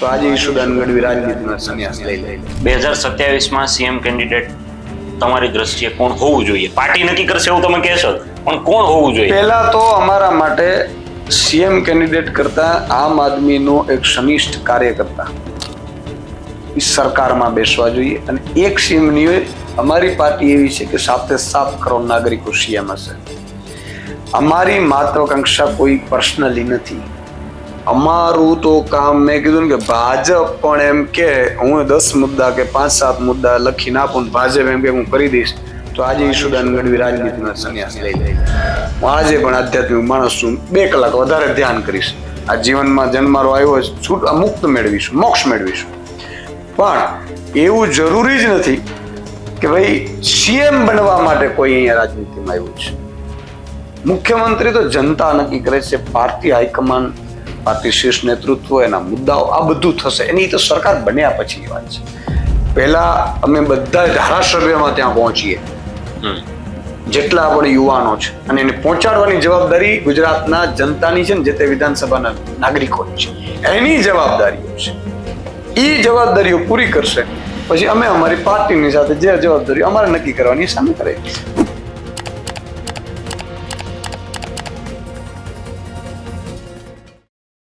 તો આજે ઈશુદાન ગઢવી રાજનીતિનો સંન્યાસ લઈ લે. બે હજાર સત્યાવીસમાં સીએમ કેન્ડિડેટ તમારી દ્રષ્ટિએ કોણ હોવું જોઈએ? પાર્ટી નક્કી કરશે એવું તમે કહેશો? પણ કોણ હોવું જોઈએ? પહેલા તો અમારા માટે સીએમ કેન્ડિડેટ કરતા આમ આદમીનો એક ઘનિષ્ઠ કાર્યકર્તા સરકારમાં બેસવા જોઈએ અને એક સીએમની અમારી પાર્ટી એવી છે કે સાતે સાત કરોડ નાગરિકો સીએમ હશે. અમારી મહત્વાકાંક્ષા કોઈ પર્સનલી નથી. અમારું તો કામ મેં કીધું ને કે ભાજપ પણ એમ કે, હું દસ મુદ્દા કે પાંચ સાત મુદ્દા લખીને આપું ભાજપ એમ કે હું કરી દઈશ, તો આજે ઈશુદાન ગઢવી રાજનીતિનો સંન્યાસ લઈ લઈ હું આજે પણ આધ્યાત્મિક માણસ છું, બે કલાક વધારે ધ્યાન કરીશ. આ જીવનમાં જન્મારો આવ્યો છે, છૂટ મુક્ત મેળવીશું, મોક્ષ મેળવીશું. પણ એવું જરૂરી જ નથી કે ભાઈ સીએમ બનવા માટે કોઈ અહીંયા રાજનીતિમાં આવ્યું છે. મુખ્યમંત્રી તો જનતા નક્કી કરે છે, પાર્ટી હાઈકમાન્ડ પાર્ટી શીર્ષ નેતૃત્વ એના મુદ્દાઓ આ બધું થશે. એની તો સરકાર બન્યા પછીની વાત છે. પહેલા અમે બધા ધારાસભ્યમાં ત્યાં પહોંચીએ. જેટલા આપણે યુવાનો છે. અને એને પહોંચાડવાની જવાબદારી ગુજરાતના જનતાની છે ને જે તે વિધાનસભાના નાગરિકોની છે. એની જવાબદારીઓ છે. એ જવાબદારીઓ પૂરી કરશે. પછી અમે અમારી પાર્ટીની સાથે જે જવાબદારી અમારે નક્કી કરવાની સામે કરે